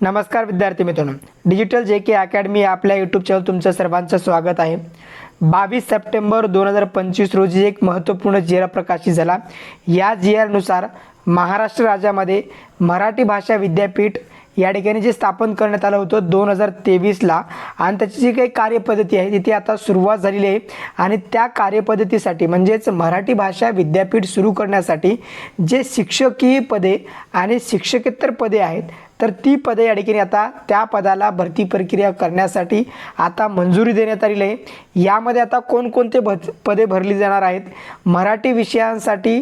नमस्कार विद्यार्थी मित्रांनो. डिजिटल जे के अकॅडमी आपल्या यूट्यूब चॅनल तुमचं सर्वांचं स्वागत आहे. बावीस सप्टेंबर दोन हजार पंचवीस रोजी एक महत्त्वपूर्ण जी आर प्रकाशित झाला. या जी आरनुसार महाराष्ट्र राज्यामध्ये मराठी भाषा विद्यापीठ या ठिकाणी जे स्थापन करण्यात आलं होतं दोन हजार तेवीसला. आणि त्याची जी काही कार्यपद्धती आहे तिथे आता सुरुवात झालेली आहे. आणि त्या कार्यपद्धतीसाठी म्हणजेच मराठी भाषा विद्यापीठ सुरू करण्यासाठी जे शिक्षकीय पदे आणि शिक्षकेतर पदे आहेत तर ती पदे या ठिकाणी आता त्या पदाला भरती प्रक्रिया करण्यासाठी आता मंजुरी देण्यात आलेली आहे. यामध्ये आता कोणकोणते भ पदे भरली जाणार आहेत? मराठी विषयांसाठी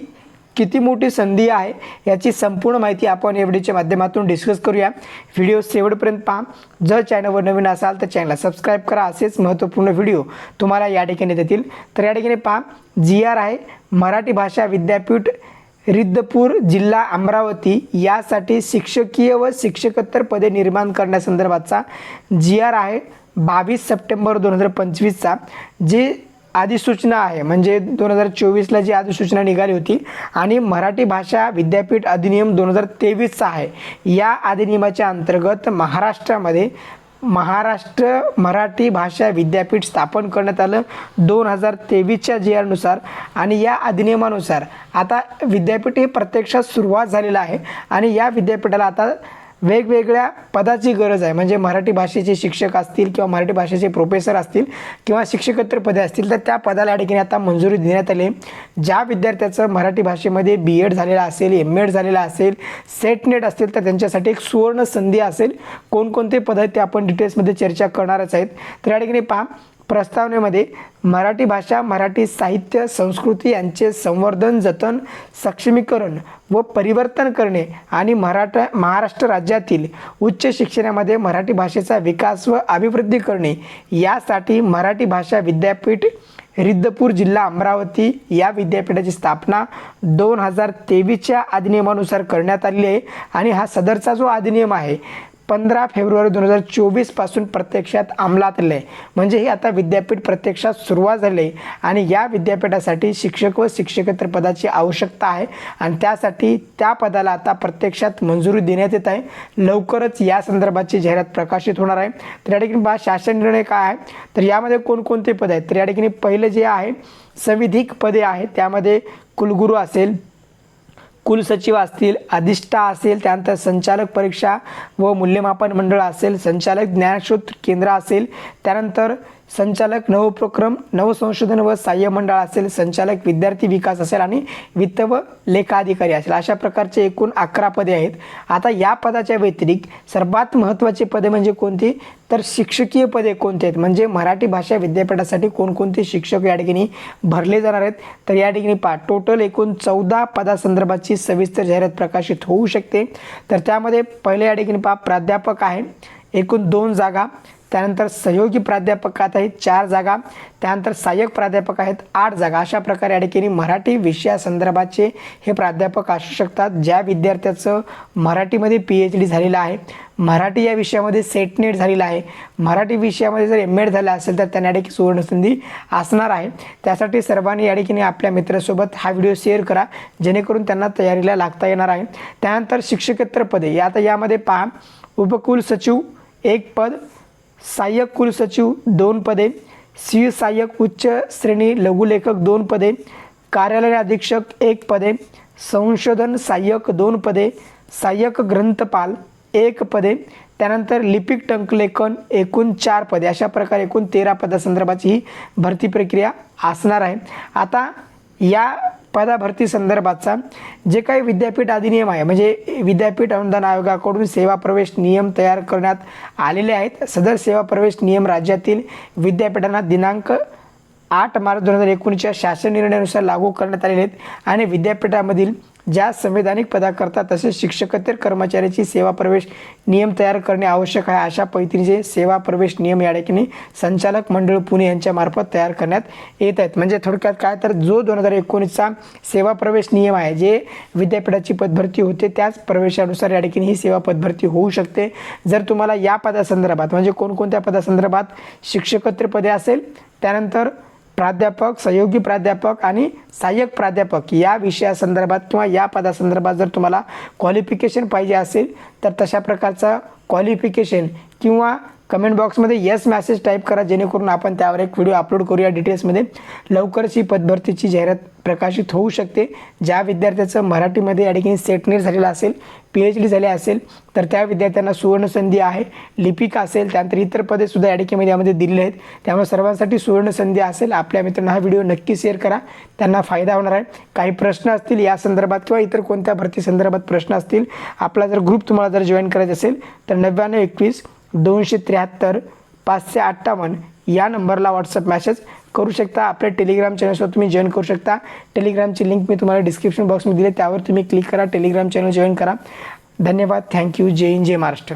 किती मोठी संधी आहे याची संपूर्ण माहिती आपण या व्हिडिओच्या माध्यमातून डिस्कस करूया. व्हिडिओ शेवटपर्यंत पहा. जर चॅनलवर नवीन असाल तर चॅनलला सबस्क्राईब करा. असेच महत्त्वपूर्ण व्हिडिओ तुम्हाला या ठिकाणी देतील. तर या ठिकाणी पहा. जी आर आहे. मराठी भाषा विद्यापीठ रिद्धपूर जिल्हा अमरावती यासाठी शिक्षकीय व शिक्षकोत्तर पदे निर्माण करण्यासंदर्भातचा जी आर आहे. बावीस सप्टेंबर दोन हजार पंचवीसचा. जे अधिसूचना आहे. म्हणजे दोन हजार चोवीसला जी अधिसूचना निघाली होती आणि मराठी भाषा विद्यापीठ अधिनियम दोन हजार तेवीसचा आहे. या अधिनियमाच्या अंतर्गत महाराष्ट्रामध्ये महाराष्ट्र मराठी भाषा विद्यापीठ स्थापन करण्यात आलं दोन हजार तेवीसच्या जी आरनुसार आणि या अधिनियमानुसार. आता विद्यापीठ हे प्रत्यक्षात सुरुवात झालेलं आहे आणि या विद्यापीठाला आता वेगवेगळ्या पदाची गरज आहे. म्हणजे मराठी भाषेचे शिक्षक असतील किंवा मराठी भाषेचे प्रोफेसर असतील किंवा शिक्षकेतर पदे असतील तर त्या पदाला या ठिकाणी आता मंजुरी देण्यात आली ज्या विद्यार्थ्याचं मराठी भाषेमध्ये बी एड झालेलं असेल एम एड झालेला असेल सेट नेट असतील तर त्यांच्यासाठी एक सुवर्ण संधी असेल. कोणकोणते पद आहेत ते आपण डिटेल्समध्ये चर्चा करणारच आहेत. तर या ठिकाणी पहा प्रस्तावनेमध्ये मराठी भाषा मराठी साहित्य संस्कृती यांचे संवर्धन जतन सक्षमीकरण व परिवर्तन करणे आणि मराठा महाराष्ट्र राज्यातील उच्च शिक्षणामध्ये मराठी भाषेचा विकास व अभिवृद्धी करणे यासाठी मराठी भाषा विद्यापीठ रिद्धपूर जिल्हा अमरावती या विद्यापीठाची स्थापना दोन हजार तेवीसच्या अधिनियमानुसार करण्यात आलेली आहे आणि हा सदरचा जो अधिनियम आहे पंधरा फेब्रुवारी दोन हजार चोवीसपासून प्रत्यक्षात अंमलात आले. आहे म्हणजे ही आता विद्यापीठ प्रत्यक्षात सुरुवात झाली आहे आणि या विद्यापीठासाठी शिक्षक व शिक्षकेतर पदाची आवश्यकता आहे. आणि त्यासाठी त्या पदाला आता प्रत्यक्षात मंजुरी देण्यात येत आहे. लवकरच या संदर्भाची जाहिरात प्रकाशित होणार आहे. तर या ठिकाणी पहा शासन निर्णय काय आहे? तर यामध्ये कोणकोणते पद आहेत? तर या ठिकाणी पहिलं जे आहे संविधिक पदे आहेत. त्यामध्ये कुलगुरू असेल कुलसचिव असतील अधिष्ठा असेल त्यानंतर संचालक परीक्षा व मूल्यमापन मंडळ असेल संचालक ज्ञानशोध केंद्र असेल त्यानंतर संचालक नवोपक्रम नवसंशोधन व सहाय्य मंडळ असेल संचालक विद्यार्थी विकास असेल आणि वित्त व लेखाधिकारी असेल. अशा प्रकारचे एकूण अकरा पदे आहेत. आता या पदाच्या व्यतिरिक्त सर्वात महत्त्वाचे पदे म्हणजे कोणती? तर शिक्षकीय पदे कोणती आहेत? म्हणजे मराठी भाषा विद्यापीठासाठी कोणकोणते शिक्षक या ठिकाणी भरले जाणार आहेत? तर या ठिकाणी पहा टोटल एकूण चौदा पदासंदर्भाची सविस्तर जाहिरात प्रकाशित होऊ शकते. तर त्यामध्ये पहिले या ठिकाणी पहा प्राध्यापक आहे. एकूण दोन जागा. त्यानंतर सहयोगी प्राध्यापक आहेत चार जागा त्यानंतर सहाय्यक प्राध्यापक आहेत आठ जागा. अशा प्रकारे या ठिकाणी मराठी विषयासंदर्भाचे हे प्राध्यापक असू शकतात ज्या विद्यार्थ्याचं मराठीमध्ये पी एच डी झालेलं आहे. मराठी या विषयामध्ये सेट नेट झालेलं आहे. मराठी विषयामध्ये जर एम एड झालं असेल तर त्यांना या ठिकाणी सुवर्णसंधी असणार आहे. त्यासाठी सर्वांनी या ठिकाणी आपल्या मित्रासोबत हा व्हिडिओ शेअर करा जेणेकरून त्यांना तयारीला लागता येणार आहे. त्यानंतर शिक्षकेतर पदे. या आता यामध्ये पहा उपकुल सचिव एक पद सहाय्यक कुलसचिव दोन पदे सी सहाय्यक उच्च श्रेणी लघुलेखक दोन पदे कार्यालय अधीक्षक एक पदे संशोधन सहाय्यक दोन पदे सहाय्यक ग्रंथपाल एक पदे त्यानंतर लिपिक टंकलेखन एकूण चार पदे. अशा प्रकारे एकूण तेरा पदासंदर्भाची ही भरती प्रक्रिया असणार आहे. आता या पदाभरती संदर्भातचा जे काही विद्यापीठ अधिनियम आहे म्हणजे विद्यापीठ अनुदान आयोगाकडून सेवा प्रवेश नियम तयार करण्यात आलेले आहेत. सदर सेवा प्रवेश नियम राज्यातील विद्यापीठांना दिनांक आठ मार्च दोन हजार एकोणीसच्या शासन निर्णयानुसार लागू करण्यात आलेले आहेत आणि विद्यापीठामधील ज्या संवैधानिक पदाकरता तसेच शिक्षकेतर कर्मचाऱ्याची सेवा प्रवेश नियम तयार करणे आवश्यक आहे अशा पैत्रीचे सेवा प्रवेश नियम या ठिकाणी संचालक मंडळ पुणे यांच्या मार्फत तयार करण्यात येत आहेत. म्हणजे थोडक्यात काय? तर जो दोन हजार एकोणीसचा सेवा प्रवेश नियम आहे जे विद्यापीठाची पदभरती होते त्याच प्रवेशानुसार या ठिकाणी ही सेवा पदभरती होऊ शकते. जर तुम्हाला या पदासंदर्भात म्हणजे कोणकोणत्या पदासंदर्भात शिक्षकत्र पदे असेल त्यानंतर प्राध्यापक सहयोगी प्राध्यापक आणि सहाय्यक प्राध्यापक या विषयासंदर्भात किंवा या पदासंदर्भात जर तुम्हाला क्वालिफिकेशन पाहिजे असेल तर तशा प्रकारचं क्वालिफिकेशन किंवा कमेंट बॉक्समध्ये येस मॅसेज टाईप करा जेणेकरून आपण त्यावर एक व्हिडिओ अपलोड करूया. डिटेल्समध्ये लवकरच ही पदभरतीची जाहिरात प्रकाशित होऊ शकते. ज्या विद्यार्थ्याचं मराठीमध्ये या ठिकाणी सेटनेट झालेलं असेल पी एच डी झाले असेल तर त्या विद्यार्थ्यांना सुवर्णसंधी आहे. लिपिका असेल त्यानंतर इतर पदेसुद्धा या ठिकाणी यामध्ये दिलेले आहेत. त्यामुळे सर्वांसाठी सुवर्णसंधी असेल. आपल्या मित्रांना हा व्हिडिओ नक्की शेअर करा. त्यांना फायदा होणार आहे. काही प्रश्न असतील या संदर्भात किंवा इतर कोणत्या भरती संदर्भात प्रश्न असतील आपला जर ग्रुप तुम्हाला जर जॉईन करायचा असेल तर नव्याण्णव एकवीस दोनशे त्र्याहत्तर पाचशे अठ्ठावन्न या नंबरला व्हॉट्सअप मॅसेज करू शकता. आपल्या टेलिग्राम चॅनलसोबत तुम्ही जॉईन करू शकता. टेलिग्रामची लिंक मी तुम्हाला डिस्क्रिप्शन बॉक्समध्ये दिली त्यावर तुम्ही क्लिक करा. टेलिग्राम चॅनल जॉईन करा. धन्यवाद. थँक्यू जय हिंद जय महाराष्ट्र.